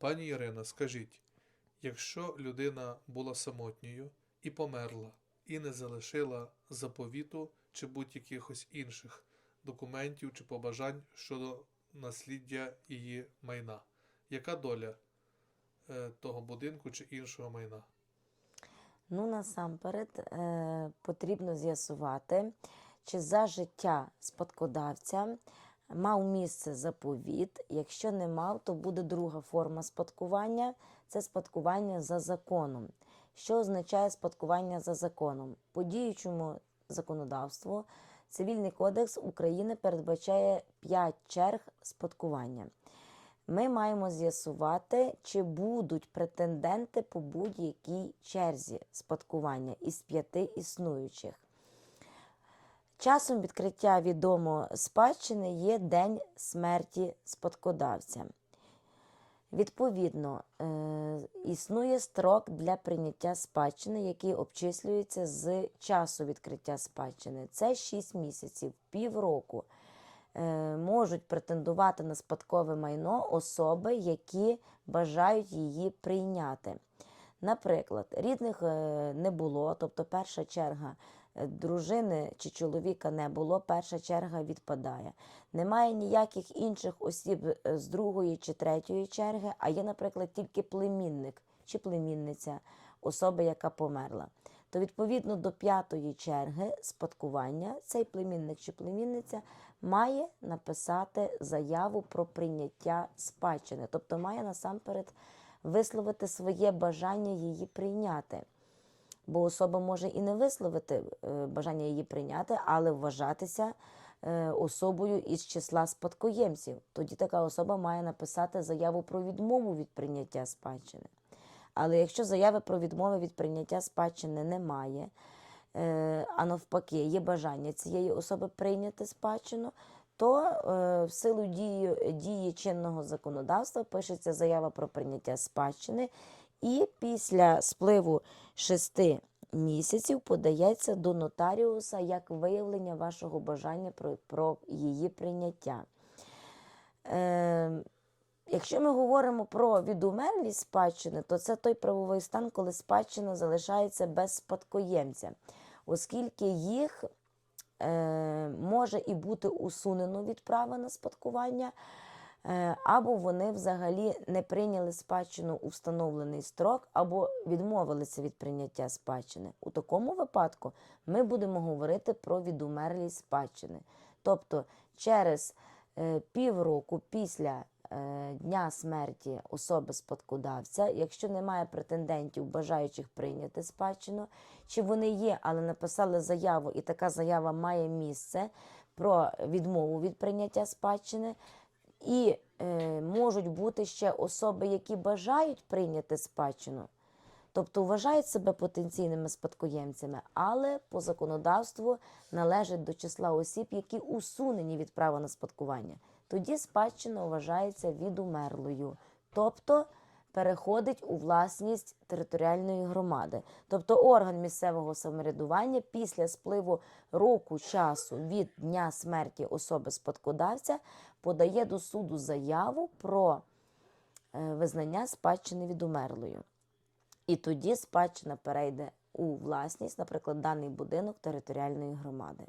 Пані Ірина, скажіть, якщо людина була самотньою і померла, і не залишила заповіту чи будь-якихось інших документів чи побажань щодо насліддя її майна, яка доля е, того будинку чи іншого майна? Ну, насамперед е, потрібно з'ясувати, чи за життя спадкодавця мав місце заповіт. Якщо не мав, то буде друга форма спадкування це спадкування за законом. Що означає спадкування за законом? По діючому законодавству Цивільний кодекс України передбачає 5 черг спадкування. Ми маємо з'ясувати, чи будуть претенденти по будь-якій черзі спадкування із п'яти існуючих. Часом відкриття відомо спадщини є день смерті спадкодавця. Відповідно, е, існує строк для прийняття спадщини, який обчислюється з часу відкриття спадщини. Це 6 місяців, півроку. Е, можуть претендувати на спадкове майно особи, які бажають її прийняти. Наприклад, рідних е, не було, тобто перша черга дружини чи чоловіка не було, перша черга відпадає. Немає ніяких інших осіб е, з другої чи третьої черги, а є, наприклад, тільки племінник чи племінниця особи, яка померла. То відповідно до п'ятої черги спадкування цей племінник чи племінниця має написати заяву про прийняття спадщини, тобто має насамперед висловити своє бажання її прийняти. Бо особа може і не висловити е, бажання її прийняти, але вважатися е, особою із числа спадкоємців. Тоді така особа має написати заяву про відмову від прийняття спадщини. Але якщо заяви про відмови від прийняття спадщини немає, е, а навпаки, є бажання цієї особи прийняти спадщину, то в силу дії, дії чинного законодавства пишеться заява про прийняття спадщини, і після спливу шести місяців подається до нотаріуса як виявлення вашого бажання про, про її прийняття. Е, Якщо ми говоримо про відумерлість спадщини, то це той правовий стан, коли спадщина залишається без спадкоємця, оскільки їх е, може і бути усунено від права на спадкування, або вони взагалі не прийняли спадщину у встановлений строк, або відмовилися від прийняття спадщини. У такому випадку ми будемо говорити про відумерлість спадщини. Тобто через е, півроку після е, дня смерті особи спадкодавця, якщо немає претендентів, бажаючих прийняти спадщину, чи вони є, але написали заяву, і така заява має місце про відмову від прийняття спадщини, і е, можуть бути ще особи, які бажають прийняти спадщину. Тобто вважають себе потенційними спадкоємцями, але по законодавству належать до числа осіб, які усунені від права на спадкування. Тоді спадщина вважається відумерлою, тобто переходить у власність територіальної громади. Тобто орган місцевого самоврядування після спливу року часу від дня смерті особи спадкодавця подає до суду заяву про е, визнання спадщини відумерлою. І тоді спадщина перейде у власність, наприклад, даний будинок територіальної громади.